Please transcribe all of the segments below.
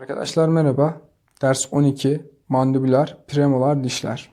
Arkadaşlar merhaba. Ders 12 mandibüler premolar dişler.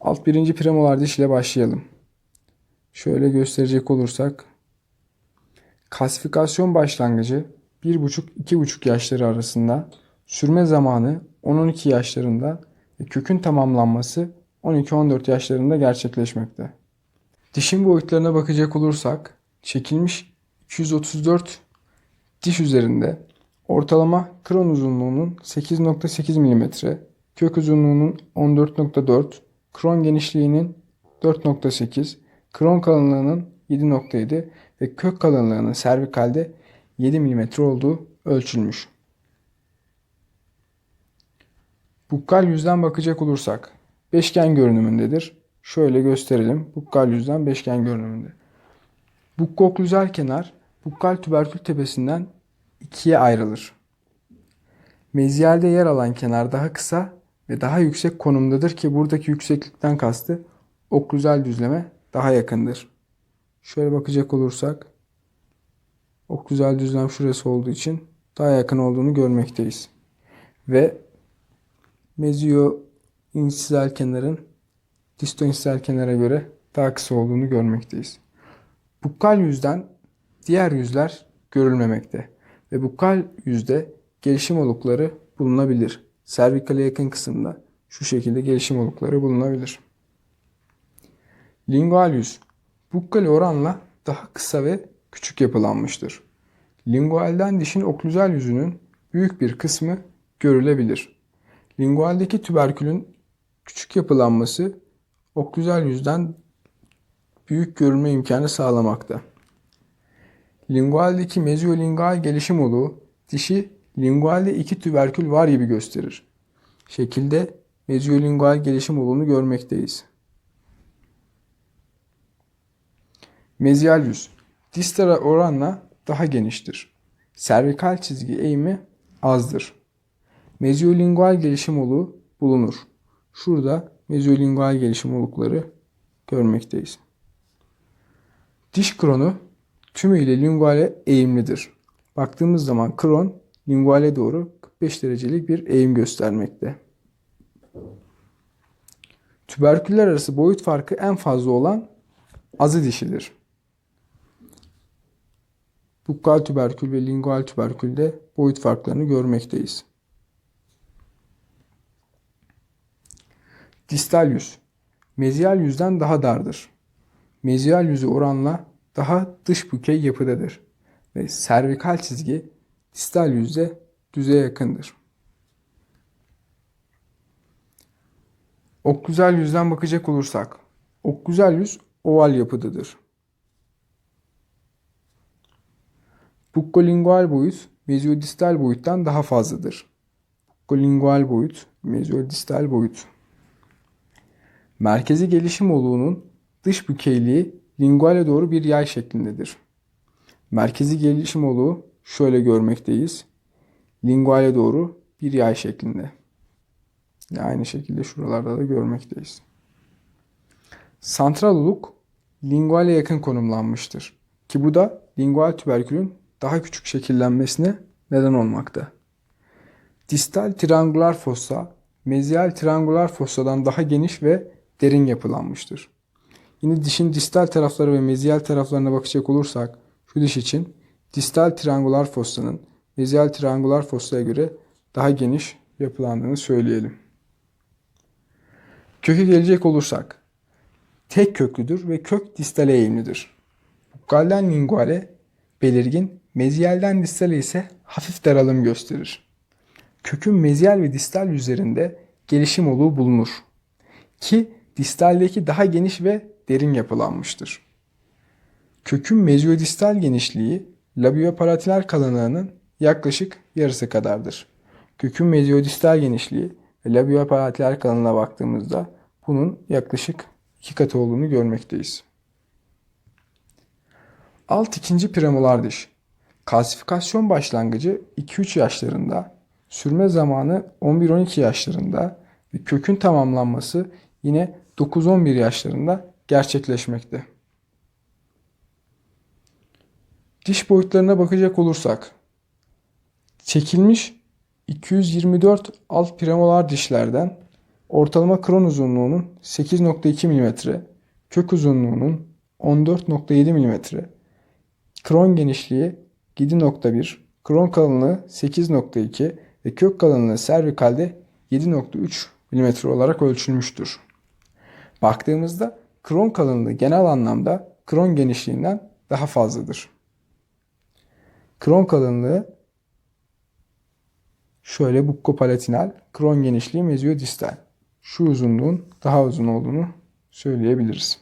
Alt birinci premolar diş ile başlayalım. Şöyle gösterecek olursak klasifikasyon başlangıcı 1,5-2,5 yaşları arasında sürme zamanı 10-12 yaşlarında ve kökün tamamlanması 12-14 yaşlarında gerçekleşmekte. Dişin boyutlarına bakacak olursak çekilmiş 234 diş üzerinde ortalama kron uzunluğunun 8.8 mm, kök uzunluğunun 14.4, kron genişliğinin 4.8, kron kalınlığının 7.7 ve kök kalınlığının servikalde 7 mm olduğu ölçülmüş. Bukkal yüzden bakacak olursak beşgen görünümündedir. Şöyle gösterelim. Bukkal yüzden beşgen görünümünde. Bukkoklüzel kenar bukkal tüberkül tepesinden ikiye ayrılır. Mezyalde yer alan kenar daha kısa ve daha yüksek konumdadır ki buradaki yükseklikten kastı oklüzel düzleme daha yakındır. Şöyle bakacak olursak oklüzel düzlem şurası olduğu için daha yakın olduğunu görmekteyiz. Ve mezio insizal kenarın distoinsizal kenara göre daha kısa olduğunu görmekteyiz. Bukkal yüzden diğer yüzler görülmemekte ve bukal yüzde gelişim olukları bulunabilir. Servikale yakın kısımda şu şekilde gelişim olukları bulunabilir. Lingual yüz bukkale oranla daha kısa ve küçük yapılanmıştır. Lingualden dişin oklüzel yüzünün büyük bir kısmı görülebilir. Lingualdeki tüberkülün küçük yapılanması oklüzel yüzden büyük görülme imkanı sağlamakta. Lingualdeki meziolingual gelişim oluğu dişi lingualde iki tüberkül var gibi gösterir. Şekilde meziolingual gelişim oluğunu görmekteyiz. Mezyal yüz distara oranla daha geniştir. Servikal çizgi eğimi azdır. Meziolingual gelişim oluğu bulunur. Şurada meziolingual gelişim olukları görmekteyiz. Diş kronu tümüyle linguale eğimlidir. Baktığımız zaman kron linguale doğru 45 derecelik bir eğim göstermekte. Tüberküller arası boyut farkı en fazla olan azı dişidir. Bukkal tüberkül ve lingual tüberkülde boyut farklarını görmekteyiz. Distal yüz mezyal yüzden daha dardır. Mezyal yüzü oranla daha dış bükey yapıdadır ve servikal çizgi distal yüzde düze yakındır. Oklüzel yüzden bakacak olursak, oklüzel yüz oval yapıdadır. Bukkolingual boyut mezyodistal boyuttan daha fazladır. Bukkolingual boyut mezyodistal boyut. Merkezi gelişim oluğunun dış bükeyliği linguale doğru bir yay şeklindedir. Merkezi gelişim oluğu şöyle görmekteyiz. Linguale doğru bir yay şeklinde. Aynı şekilde şuralarda da görmekteyiz. Santral oluk linguale yakın konumlanmıştır. Ki bu da lingual tüberkülün daha küçük şekillenmesine neden olmakta. Distal triangular fossa, mezyal triangular fossadan daha geniş ve derin yapılanmıştır. Yine dişin distal tarafları ve mezyal taraflarına bakacak olursak şu diş için distal triangular fossanın mezyal triangular fossaya göre daha geniş yapılandığını söyleyelim. Köke gelecek olursak tek köklüdür ve kök distale eğimlidir. Bukkalden linguale belirgin, mezyalden distale ise hafif daralım gösterir. Kökün mezyal ve distal yüzlerinde gelişim oluğu bulunur. Ki distaldeki daha geniş ve derin yapılanmıştır. Kökün mezyodistal genişliği labiopalatiler kalınlığının yaklaşık yarısı kadardır. Kökün mezyodistal genişliği ve labiopalatiler kalınlığına baktığımızda bunun yaklaşık iki katı olduğunu görmekteyiz. Alt ikinci premolar diş. Kalsifikasyon başlangıcı 2-3 yaşlarında, sürme zamanı 11-12 yaşlarında ve kökün tamamlanması yine 9-11 yaşlarında gerçekleşmekte. Diş boyutlarına bakacak olursak, Çekilmiş 224 alt premolar dişlerden ortalama kron uzunluğunun 8.2 mm, kök uzunluğunun 14.7 mm, kron genişliği 7.1, kron kalınlığı 8.2 ve kök kalınlığı servikalde 7.3 mm olarak ölçülmüştür. Baktığımızda kron kalınlığı genel anlamda kron genişliğinden daha fazladır. Kron kalınlığı şöyle bukkopalatinal, kron genişliği mezyodistal. Şu uzunluğun daha uzun olduğunu söyleyebiliriz.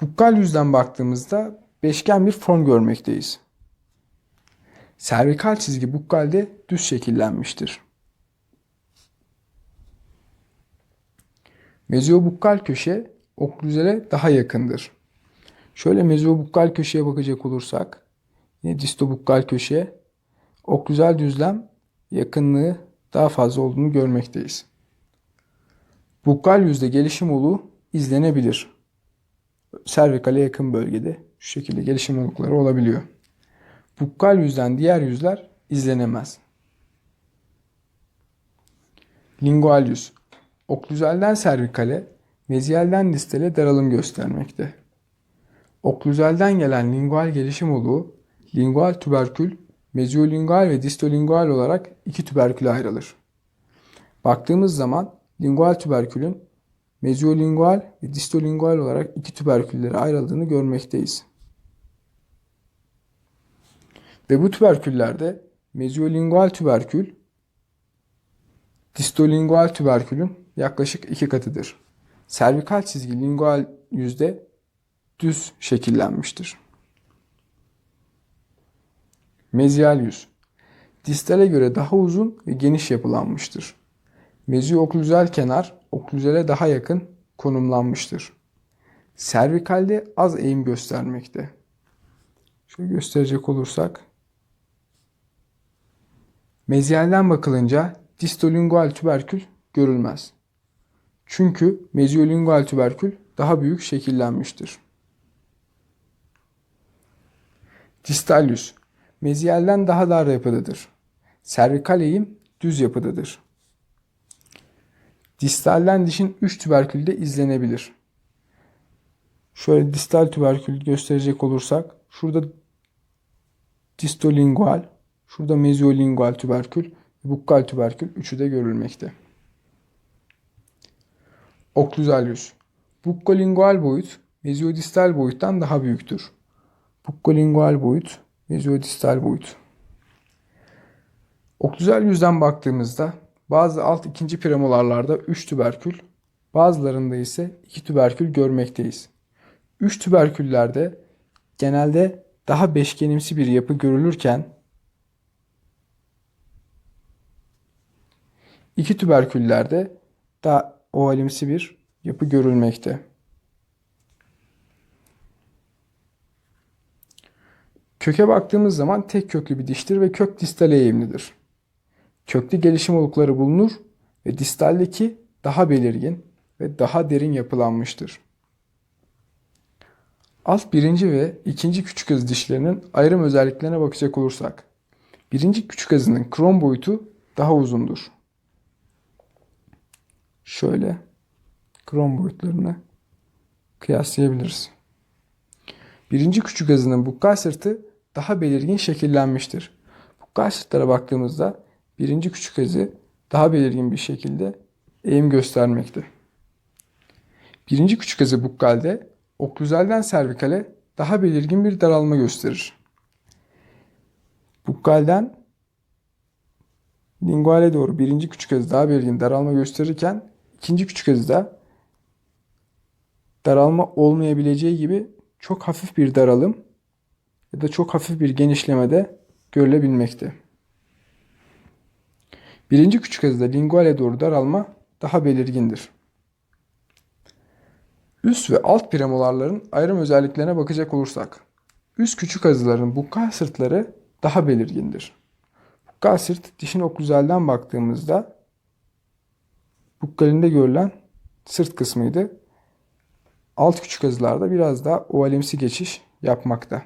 Bukkal yüzden baktığımızda beşgen bir form görmekteyiz. Servikal çizgi bukkalde düz şekillenmiştir. Meziobukkal köşe oklüzere daha yakındır. Şöyle meziobukkal köşeye bakacak olursak yine distobukkal köşe oklüzel düzlem yakınlığı daha fazla olduğunu görmekteyiz. Bukkal yüzde gelişim oluğu izlenebilir. Servikale yakın bölgede şu şekilde gelişim olukları olabiliyor. Bukkal yüzden diğer yüzler izlenemez. Lingual yüz. Oklüzelden servikale, meziyelden distale daralım göstermekte. Oklüzelden gelen lingual gelişim oluğu, lingual tüberkül, meziolingual ve distolingual olarak iki tüberküle ayrılır. Baktığımız zaman lingual tüberkülün meziolingual ve distolingual olarak iki tüberküllere ayrıldığını görmekteyiz. Ve bu tüberküllerde meziolingual tüberkül distolingual tüberkülün yaklaşık iki katıdır. Servikal çizgi lingual yüzde düz şekillenmiştir. Mezyal yüz. Distale göre daha uzun ve geniş yapılanmıştır. Mezioklüzel kenar oklüzele daha yakın konumlanmıştır. Servikalde az eğim göstermekte. Şöyle gösterecek olursak. Mezyalden bakılınca distolingual tüberkül görülmez. Çünkü meziolingual tüberkül daha büyük şekillenmiştir. Distal yüz daha dar yapıdadır. Servikal eğim düz yapıdadır. Distalden dişin 3 tüberkülde izlenebilir. Şöyle distal tüberkül gösterecek olursak şurada distolingual, şurada meziolingual tüberkül bukkal tüberkül üçü de görülmekte. Oklüzal yüz. Bukkolingual boyut meziodistal boyuttan daha büyüktür. Bukkolingual boyut meziodistal boyut. Oklüzel yüzden baktığımızda bazı alt ikinci premolarlarda 3 tüberkül, bazılarında ise 2 tüberkül görmekteyiz. 3 tüberküllerde genelde daha beşgenimsi bir yapı görülürken iki tüberküllerde daha ovalimsi bir yapı görülmekte. Köke baktığımız zaman tek köklü bir diştir ve kök distale eğimlidir. Köklü gelişim olukları bulunur ve distaldeki daha belirgin ve daha derin yapılanmıştır. Alt birinci ve ikinci küçük ağız dişlerinin ayrım özelliklerine bakacak olursak, birinci küçük ağızının krom boyutu daha uzundur. Şöyle krom boyutlarını kıyaslayabiliriz. Birinci küçük ağızının bukkal sırtı daha belirgin şekillenmiştir. Bukkal sırtlara baktığımızda birinci küçük ağızı daha belirgin bir şekilde eğim göstermekte. Birinci küçük ağızı bukkalde oklüzelden servikale daha belirgin bir daralma gösterir. Bukkalden linguale doğru birinci küçük ağız daha belirgin daralma gösterirken ikinci küçük ağızda daralma olmayabileceği gibi çok hafif bir daralım ya da çok hafif bir genişleme de görülebilmekte. Birinci küçük ağızda linguale doğru daralma daha belirgindir. Üst ve alt premolarların ayrım özelliklerine bakacak olursak, üst küçük ağızların bukkal sırtları daha belirgindir. Bukkal sırt dişin oklüzelden baktığımızda bukkalinde görülen sırt kısmıydı. Alt küçük ağızlarda biraz daha ovalimsi geçiş yapmakta.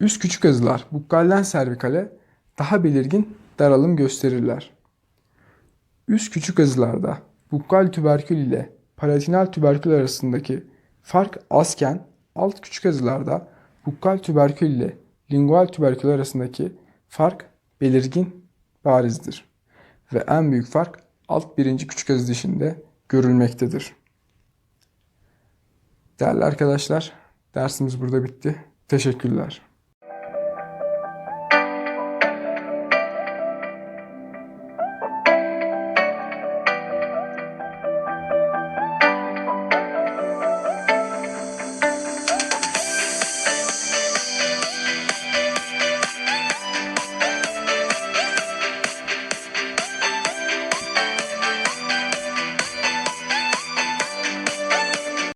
Üst küçük azılar bukkalden servikale daha belirgin daralım gösterirler. Üst küçük azılarda bukkal tüberkül ile palatinal tüberkül arasındaki fark azken alt küçük azılarda bukkal tüberkül ile lingual tüberkül arasındaki fark belirgin barizdir. Ve en büyük fark alt birinci küçük azı dişinde görülmektedir. Değerli arkadaşlar, dersimiz burada bitti. Teşekkürler.